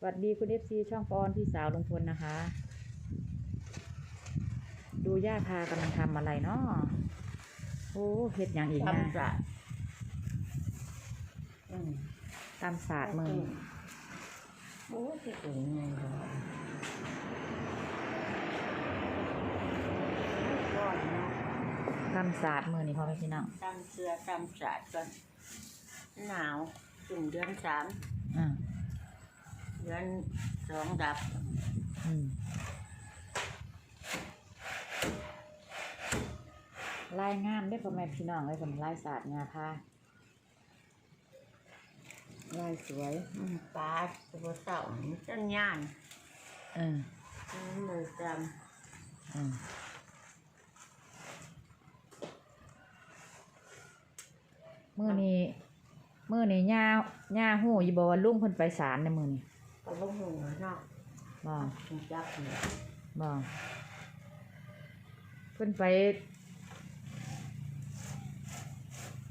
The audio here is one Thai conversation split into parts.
สวัสดีคุณเอฟซีช่องปอนพี่สาวลุงพลนะคะ ดูย่าพากำลังทำอะไรเนาะโอ้เห็ดอย่างอีกนะทำจะอืมตามศาสตร์มือโอ้ยที่สวยงามเลยก่อนเนาะตามศาสตร์มือนี่พ่อแม่พี่น้องตำเสื้อตำสาดก่อนหนาวถึงเดือนสามอ่าเดือนสองดับอืมลายงามได้อพ่อแม่พี่น้องเลยผมลายศาสตร์งาพาลายสวยอืมปลาตัวเต่านี่ต้นย่านอืมอืมมือจอืมมือนี้มือนี้ย่าย่าหูอยู่บอกว่าลุงเพิ่นไปศาลในมือนี้ำ ก็บ่หูเนาะบ่ถึงจับเนี่ยบ่เพิ่นไป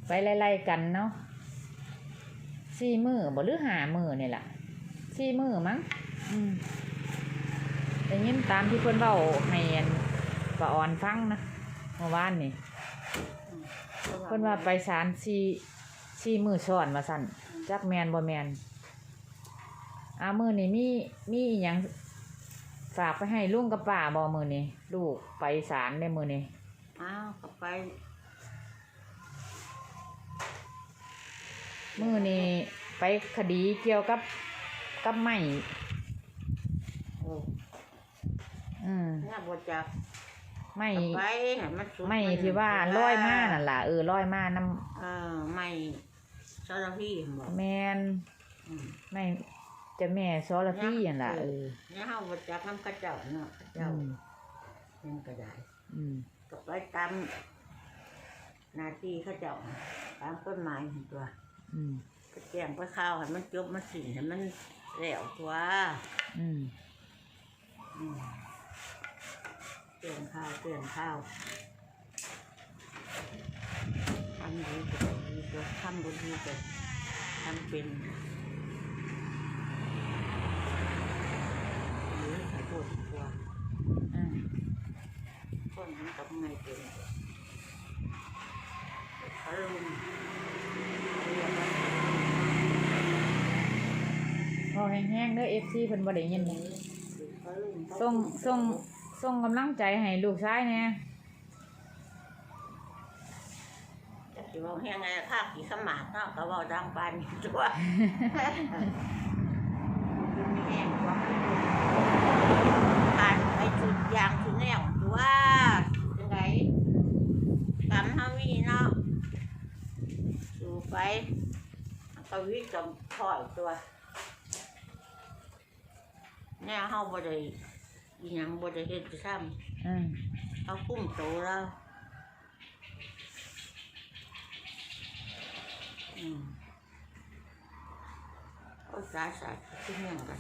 ไปไล่ๆกันเนาะสี่มือบ่หรือหามือนี่ล่ะสี่มือมั้งอืมแต่ยินตามที่เพิ่นเว้าให้อันป้าออนฟังนะเมื่อวานนี่เพิ่นว่าไปศาลสี่สี่มือซ้อนว่าสั่นจักแมนบ่แมน อามือนี่มีมีอีหยังฝากไปให้ลุงกับป้าบอมือนี่ลูกไปศาลในมือนี่อ้าวก็ไปมือนี่ไปคดีเกี่ยวกับกับไม้โอ้อืมเนี่ยบ่จับไม้ก็ไปให้มันสุดไม้นที่ว่าร้อยมานั่นล่ะเออร้อยมาน้เออไม่เจ้าหน้าที่บอกำแมนอืม ไม่เจะแม่ซอละพี่นั่นล่ะเออเนี่ยเฮาบ่จักน้ำกระเจ้าเนาะกระอืเจ้ามยังก็ได้อืมก็ไปตามหน้าที่เขาเจ้าตามต้นไม้หั่นตัวอืมก็แจ้งไปข้าวให้มันจบมันสิ้นให้มันแล้วตัวอืมอืมเตือนข้าวเตือนข้าวทำดีก็ดีตัวทำบุญดีก็ทำเป็นหรือขอโทษตัว อ่า คนมันกับไงเป็นเขาลุมเรียกว่าพอแห้งๆเด้อเอฟซีเพิ่นบ่ได้ยินหยังเขาลุมส่งส่งส่งกำลังใจให้ลูกชายแหน่จะสิบอกยังไงข้ากี่ขมาดเนาะก็เว่าดังปานนี้ตัวมีแห้งกว่าผ่านไปจุดยางจุดแนวตัวจังไงกำเฮามีเนาะ สู่ไปก็วิทย์กับพ่อยตัวแน่เฮาบ่ได้อีหยังบ่ได้เฮ็ดซ้ำอืมเขาคุ้มโตแล้วอืมเขาสาสาที่เมืองกัน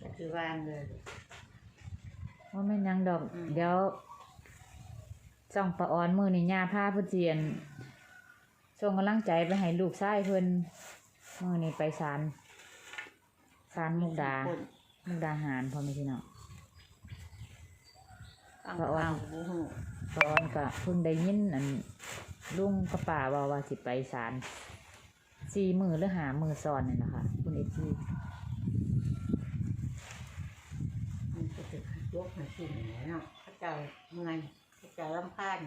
ก็คือวางเลย ว่าแม่นหยังดอก อืม เดี๋ยว ส่องปะออนมือนี่ย่าพาเพิ่นเจียนส่งกำลังใจไปให้ลูกชายเพิ่นมือนี่ไปศาลศาลมุกดาคนมุกดาหารพ่อแม่พี่น้องตั้งพระอ่อนข้าวบูฮูปะออนก็เพิ่งได้ยินอันลุงกับป่าว่าว่าสิไปศาลสี่มือหรือหามือซ้อนนี่นะคะคุณเอจีมันก็จะยกมาสิ่งไหนเนาะเขาเจ้าเมื่อยเขาเจ้าลำพาน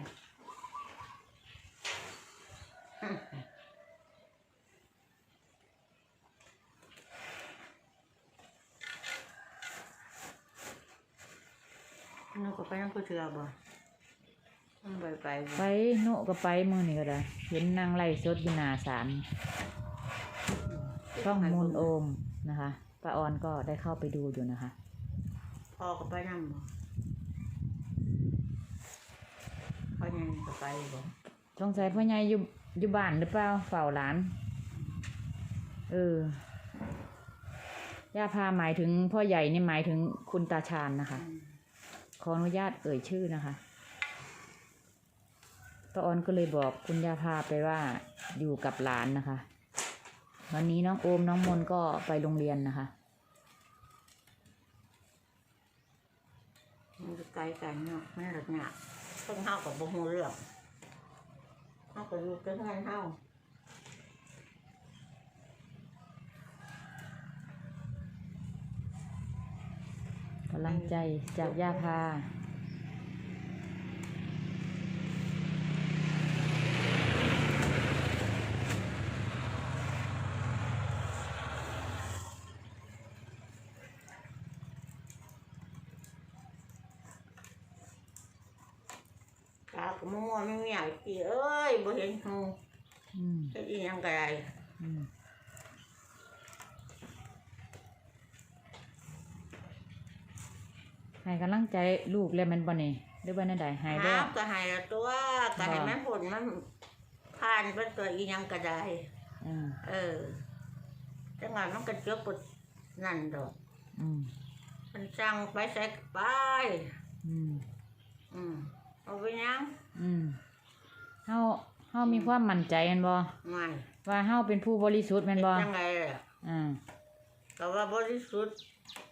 นึกว่าไปนั่งกูเถื่อบ่ต้องไปไปไปโนก็ไปมือนี่ก็ได้ เห็นนางไล่สดอยู่หน้าศาลช่องมูลโอมนะคะป้าออนก็ได้เข้าไปดูอยู่นะคะพ่อก็ไปนั่งบ่พ่อยัง ก็ไปบ่สงสัยพ่อใหญ่อยู่อยู่บ้านหรือเปล่าเฝ้าหลาน เออย่าพาหมายถึงพ่อใหญ่นี่หมายถึงคุณตาชาญนะคะ ขออนุญาตเอ่ยชื่อนะคะตป้าออนก็เลยบอกคุณย่าพาไปว่าอยู่กับหลานนะคะ วันนี้น้องโอมน้องมนก็ไปโรงเรียนนะคะมันจะไกลกันเนาะไม่หลักหนัก คนเฮากับบ่ฮู้เรื่องเฮาก็อยู่กับเงินเฮาพลังใจจากยาพา ก็มัวๆไม่มีอยากสิเอ้ยบ่เห็นฮู้อืมเฮ็ดอีหยังก็ได้อืมให้กำลังใจลูกแล้วแมันบ่นี่หรือว่านั่นใดหายแล้ว หาก็ให้ละตัวก็ให้มันผลมันผ่านไปตัวอีหยังก็ได้ อืมเออจังหวะมันก็จบบ่นั่นดอก อืมมันสั่งไปใส่ก็ไป อืม อืมเอาไปยัง อืมเฮาเฮามีความมั่นใจแม่นบ่ไม่ว่าเฮาเป็นผู้บริสุทธิ์แม่นบ่จังไงล่ะอืมก็ว่าบริสุทธิ์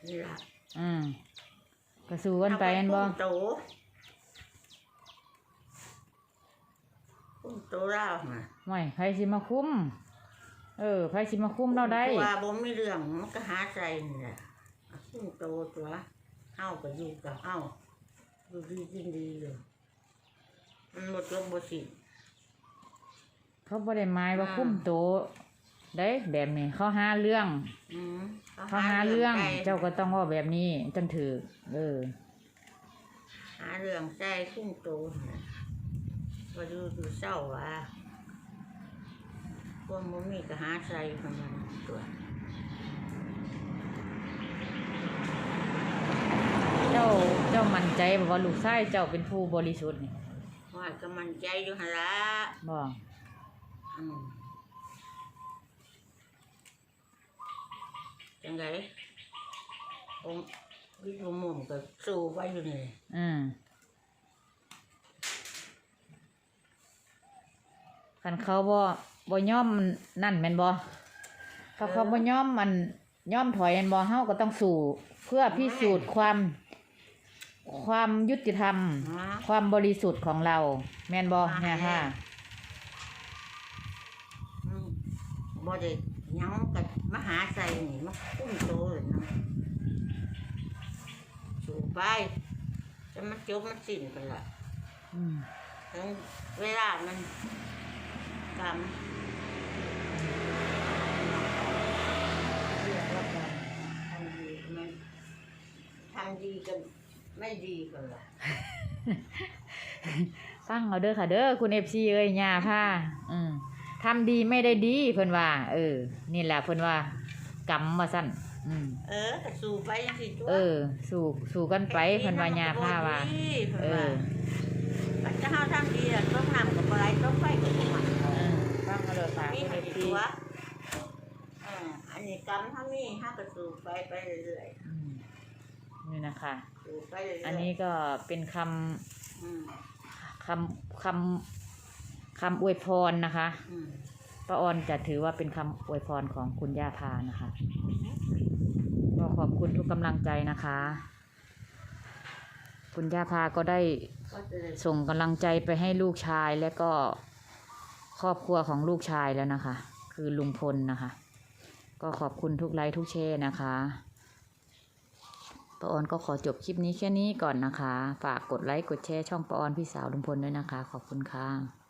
นี่ล่ะอืมก็สู้กันไปแม่นบ่เอาไปโตคุ้มโตแล้วน่ะไม่ไผสิมาคุมเออไผสิมาคุมเราได้เพราะว่าบ่มีเรื่องมันก็หาใจนี่แหละคุ้มโตตัวเฮาก็อยู่กับเฮาดูดีกินดีอยู่ มันหมดลมบ่สิ้นเขาบ่ได้หมายว่าอ่าคุมโตได้แบบนี้เขาหาเรื่อง อืมเขาหาเรื่องใจเจ้าก็ต้องเว่าแบบนี้จังถือเออ หาเรื่องใจขึ้นโตน่ะว่าดูดูเศร้าว่าพวกมันมีก็หาใจของมันตัวเจ้าเจ้ามั่นใจบ่ว่าลูกชายเจ้าเป็นผู้บริสุทธิ์นี่ ว่าก็มันใจอยู่หั่นละบ่อืมจังไงผมวิทยุมุมก็สู้ไว้อยู่นี่อืมคันเขาบ่บ่ยอมนั่นแม่นบ่ถ้าเขาบ่ยอมมันยอมถอยแม่นบ่เฮาก็ต้องสู้เพื่อพิสูจน์ความ ความยุติธรรม ฮะ ความบริสุทธิ์ของเรา แม่นบ่ว่าแม่ค่ะ อืมบ่ได้หยังกับมาหาใจนี่มาคุ้มโตเลยนะสู้ไปจะมันจบมันสิ้นไปละอืมถึงเวลามันกรรมเรียกว่ากรรมทำดีมันทำดีกัน ไม่ดีกันละฟังเอาเด้อค่ะเด้อคุณ FC เอ้ยย่าค่ะอืมทำดีไม่ได้ดีเพิ่นว่า เออ นี่แหละเพิ่นว่ากรรมว่าซั่นอืมเออก็สู้ไปจังสิตัวเออ สู่สู่กันไปเพิ่นว่าย่าพาว่าเออมันจะเฮาทำดีอะต้องนำกับอะไรต้องไปกับมันเออฟังเอาเด้อค่ะมีคุณมัน FC ตัวอ่าอันนี้กรรมถ้ามีเฮาก็สู้ไปไปเรื่อยอืมนี่นะคะ ๆสู้ไปเรื่อยๆอันนี้ก็เป็นคำอืมคำคำคำอวยพรนะคะอืมป้าออนจะถือว่าเป็นคำอวยพรของคุณย่าพานะคะก็ขอบคุณทุกกำลังใจนะคะ คุณย่าพาก็ได้ ก็จะได้ส่งกำลังใจไปให้ลูกชายและก็ครอบครัวของลูกชายแล้วนะคะ คือลุงพลนะคะ ก็ขอบคุณทุกไลค์ทุกแชร์นะคะ ป้าออนก็ขอจบคลิปนี้แค่นี้ก่อนนะคะ ฝากกดไลค์กดแชร์ช่องป้าออนพี่สาวลุงพลด้วยนะคะ ขอบคุณค่ะ